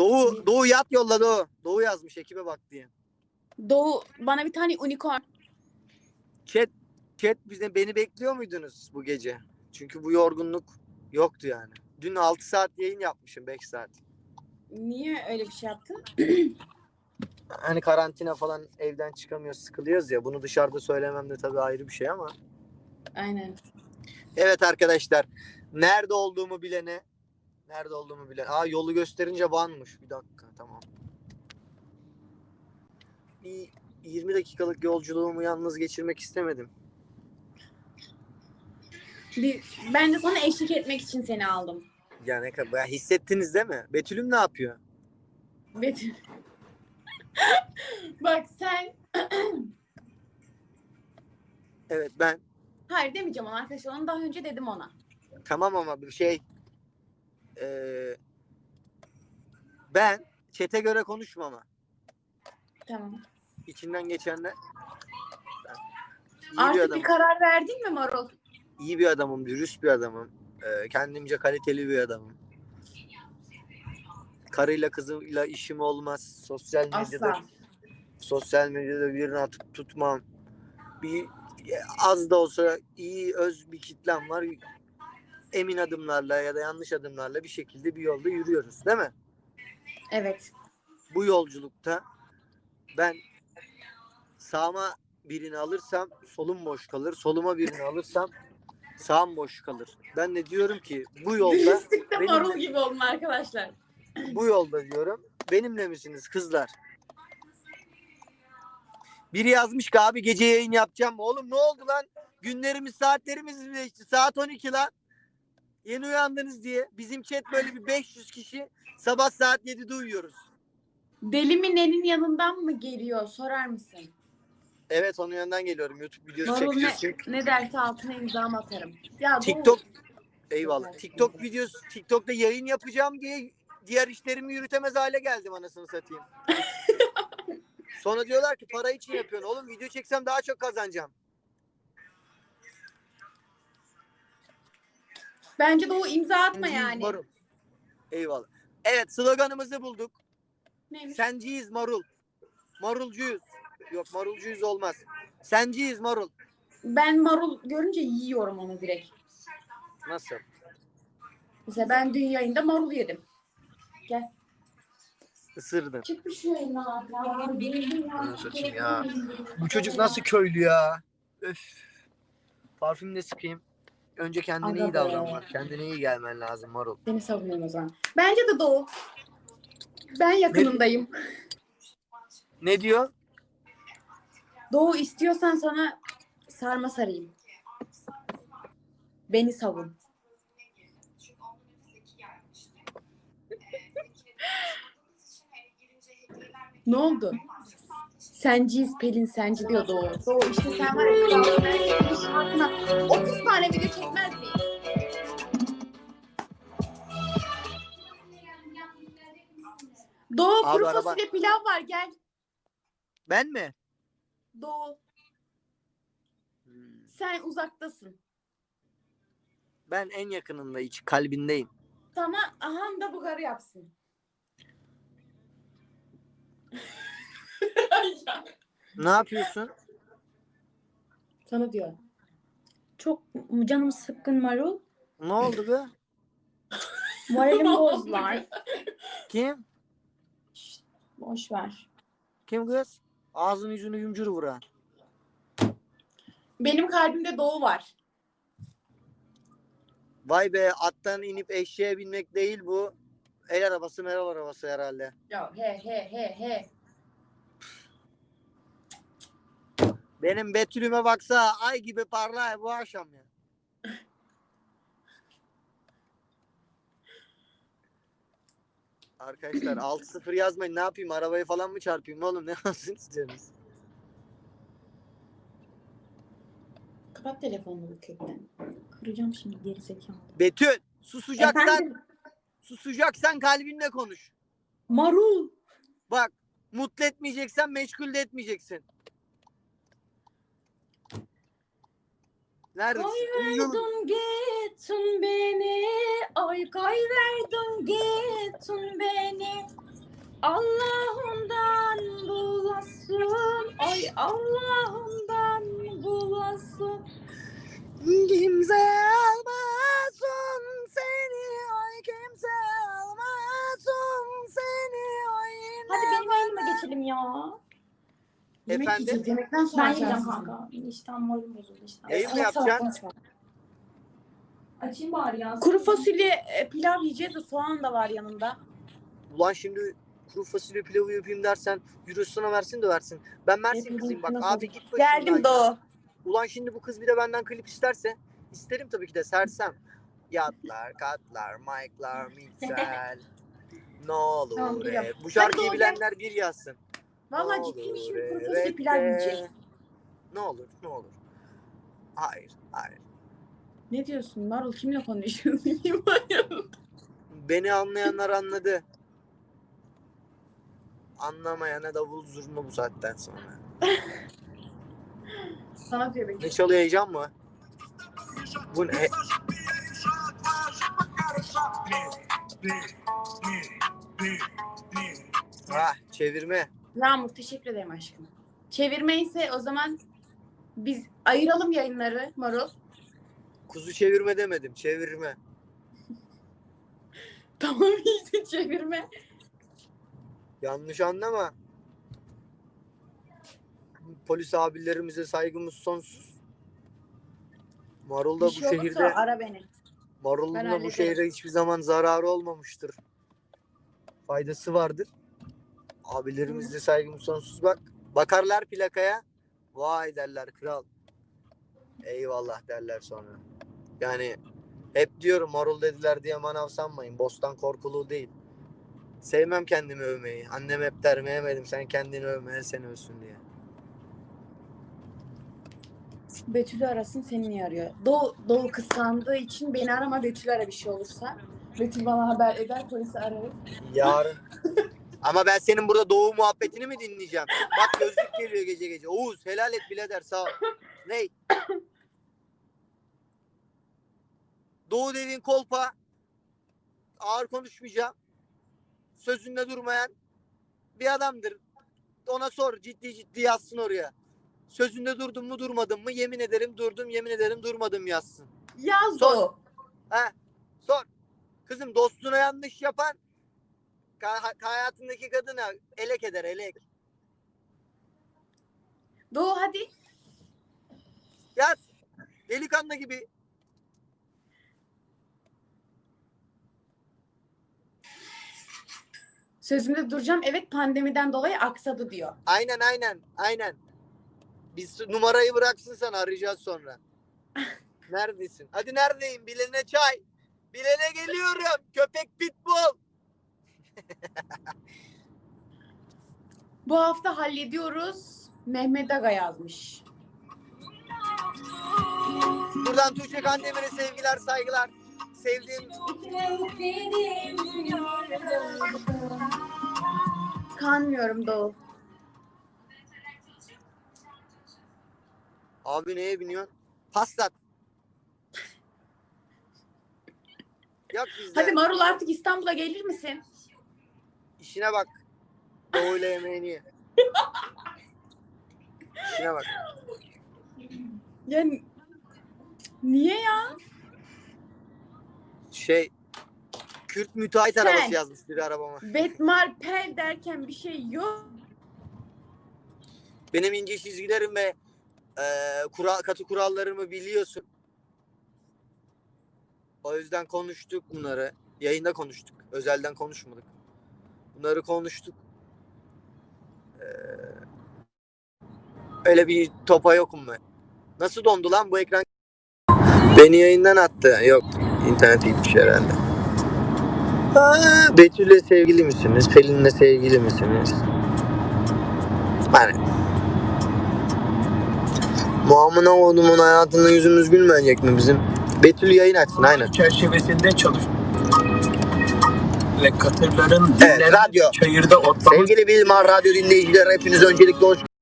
Doğu, Doğu yat yolla Doğu. Doğu yazmış ekibe bak diye. Doğu bana bir tane unicorn. Chat, chat bize beni bekliyor muydunuz bu gece? Çünkü bu yorgunluk yoktu yani. Dün 6 saat yayın yapmışım 5 saat. Niye öyle bir şey yaptın? Hani karantina falan evden çıkamıyoruz sıkılıyoruz ya. Bunu dışarıda söylemem de tabii ayrı bir şey ama. Aynen. Evet arkadaşlar. Nerede olduğumu bilene Nerede olduğumu bilen. Aa yolu gösterince banmış. Bir dakika tamam. Bir 20 dakikalık yolculuğumu yalnız geçirmek istemedim. Bir, ben de sana eşlik etmek için seni aldım. Ya ne kadar ya hissettiniz değil mi? Betül'üm ne yapıyor? Betül. Bak sen Evet ben hayır demeyeceğim ona arkadaşlar. Onu daha önce dedim ona. tamam ama bir şey eee, ben çete göre konuşma ama Tamam. içinden geçenler ben iyi bir Artık bir adamım. karar verdin mi Marul? iyi bir adamım, dürüst bir adamım. Eee, kendimce kaliteli bir adamım. Karıyla kızıyla işim olmaz. Sosyal medyada Asla. sosyal medyada birini atıp tutmam. Bir az da olsa iyi öz bir kitlem var. Emin adımlarla ya da yanlış adımlarla bir şekilde bir yolda yürüyoruz, değil mi? Evet. Bu yolculukta ben sağıma birini alırsam solum boş kalır. Soluma birini alırsam sağım boş kalır. Ben de diyorum ki bu yolda Marul gibi oldum arkadaşlar. bu yolda diyorum. Benimle misiniz kızlar? Biri yazmış ki abi gece yayın yapacağım. Oğlum ne oldu lan? Günlerimiz saatlerimiz mi değişti? Saat 12 lan. Yeni uyandınız diye. Bizim chat böyle bir 500 kişi sabah saat 7'de uyuyoruz. Deli mi nenin yanından mı geliyor sorar mısın? Evet onun yanından geliyorum. YouTube videosu Marul ne, çekeceğiz çünkü. ne derse altına imzamı atarım. Ya Doğu, TikTok eyvallah. TikTok videosu TikTok'ta yayın yapacağım diye diğer işlerimi yürütemez hale geldim anasını satayım. Sonra diyorlar ki para için yapıyorsun. Oğlum video çeksem daha çok kazanacağım. Bence Doğu imza atma yani. Marul. Eyvallah. Evet sloganımızı bulduk. Neymiş? Senciyiz marul. Marulcuyuz. Yok marulcuyuz olmaz. Senciyiz marul. Ben marul görünce yiyorum onu direkt. Nasıl? Mesela ben dün yayında marul yedim. Gel. Isırdın. Çık bir şu yayına. Ya. Bu çocuk nasıl köylü ya? Öf. Parfüm de sıkayım. Önce kendine Aga iyi be. davranmak. Kendine iyi gelmen lazım marul. Seni savunuyorum o zaman. Bence de Doğu. Ben yakınındayım. Ne diyor? Doğu istiyorsan sana sarma sarayım. Beni savun. Ne oldu? Senciyiz Pelin senci diyor Doğu. Doğu işte sen var ya Abi kuru araba- fasulye pilav var gel. Ben mi? Doğu Hmm. sen uzaktasın. Ben en yakınında iç kalbindeyim. Sana aham da bugarı yapsın. Ne yapıyorsun? Sana diyor. Çok canım sıkkın Marul. Ne oldu be? Moralim bozdular. Kim? Boş ver. Kim kız? Ağzını yüzünü yumcur vuran. Benim kalbimde doğu var. Vay be attan inip eşeğe binmek değil bu. El arabası meral arabası herhalde. Ya he he he he. Benim Betül'üme baksa ay gibi parlar bu akşam ya. Arkadaşlar 6-0 yazmayın ne yapayım arabayı falan mı çarpayım oğlum ne yapsın istiyorsunuz? Kapat telefonunu kökten. Kıracağım şimdi geri zekalı. Betül susacaksan Efendim? susacaksan kalbinle konuş. Marul. Bak mutlu etmeyeceksen meşgul de etmeyeceksin. Neredesin? Uyuyor musun? Kaydın gittin beni. Ay kaydın gittin beni. Allah'ımdan bulasın. Ay Allah'ımdan bulasın. Kimse almasın seni ay kimse almasın seni ay Hadi benim yayınıma geçelim ya. Yemek Efendim? yiyeceğiz, Yemekten sonra ben yiyeceğim yiyeceğim kanka. İştahım moralim bozuldu işte. Yayın mı yapacaksın? Açayım bari ya. Kuru fasulye e, pilav yiyeceğiz de soğan da var yanında. Ulan şimdi kuru fasulye pilavı yapayım dersen Eurosuna versin de versin. Ben Mersin kızıyım bak nasıl abi git başımdan Geldim ya. Doğu. Ulan şimdi bu kız bir de benden klip isterse isterim tabii ki de sersem. Yatlar, katlar, mike'lar, miksel. Ne olur Tamam, geliyorum. hep. Bu şarkıyı Hadi bilenler bir yazsın. Ciddiyim olur şimdi kuru fasulye pilav yiyeceğiz. Ne olur, ne olur. Hayır, hayır. Ne diyorsun Marul kimle konuşuyorsun? Kim? Beni anlayanlar anladı. Anlamayana davul zurna bu saatten sonra. Sana diyor belki. Ne çalıyor heyecan mı? Bu ne? Ah çevirme. Yağmur teşekkür ederim aşkım. Çevirme ise o zaman biz ayıralım yayınları Marul. Kuzu çevirme demedim. Çevirme. Tamam işte çevirme. Yanlış anlama. Polis abilerimize saygımız sonsuz. Marul da Bir bu şey olursa şehirde ara beni. Marul'un ben da bu hallederim. şehre hiçbir zaman zararı olmamıştır. Faydası vardır. Abilerimiz de saygımız sonsuz bak. Bakarlar plakaya. Vay derler kral. Eyvallah derler sonra. Yani hep diyorum marul dediler diye manav sanmayın. Bostan korkuluğu değil. Sevmem kendimi övmeyi. Annem hep der Mehmet'im sen kendini övme seni övsün diye. Betül'ü arasın seni niye arıyor? Doğu, Doğu kıskandığı için beni arama Betül ara bir şey olursa. Betül bana haber eder polisi ararız. Yarın. Ama ben senin burada doğu muhabbetini mi dinleyeceğim? Bak gözlük geliyor gece gece. Oğuz helal et birader sağ ol. Ney? Doğu dediğin kolpa. Ağır konuşmayacağım. Sözünde durmayan bir adamdır. Ona sor ciddi ciddi yazsın oraya. Sözünde durdum mu durmadım mı yemin ederim durdum yemin ederim durmadım yazsın. Yaz Sor. Doğu. He sor. Kızım dostuna yanlış yapan hayatındaki kadına elek eder elek. Doğu hadi. Yaz. Delikanlı gibi. Sözümde duracağım. Evet pandemiden dolayı aksadı diyor. Aynen aynen aynen. Biz numarayı bıraksın sen arayacağız sonra. Neredesin? Hadi neredeyim? Bilene çay. Bilene geliyorum. Köpek pitbull. Bu hafta hallediyoruz. Mehmet Aga yazmış. Buradan Tuğçe Kandemir'e sevgiler saygılar. Sevdiğim Kanmıyorum Doğu. abi neye biniyorsun? Passat. Yok bizde. Hadi Marul artık İstanbul'a gelir misin? İşine bak. Doğuyla yemeğini ye. İşine bak. Yani niye ya? Şey Kürt müteahhit Sen. arabası yazmış biri arabama. Betmar Pel derken bir şey yok. Benim ince çizgilerim ve e, kural, katı kurallarımı biliyorsun. O yüzden konuştuk bunları. Yayında konuştuk. Özelden konuşmadık. Bunları konuştuk. Ee, öyle bir topa yokum ben. Nasıl dondu lan bu ekran? Beni yayından attı. Yok. internet gitmiş herhalde. Aa, Betül'le sevgili misiniz? Pelin'le sevgili misiniz? Yani Muamına oğlumun hayatında yüzümüz gülmeyecek mi bizim? Betül yayın açsın aynen. çerçevesinde çalış ve katırların Evet, dinlenen radyo. çayırda otlaması Sevgili Bilmar Radyo dinleyiciler hepiniz öncelikle hoş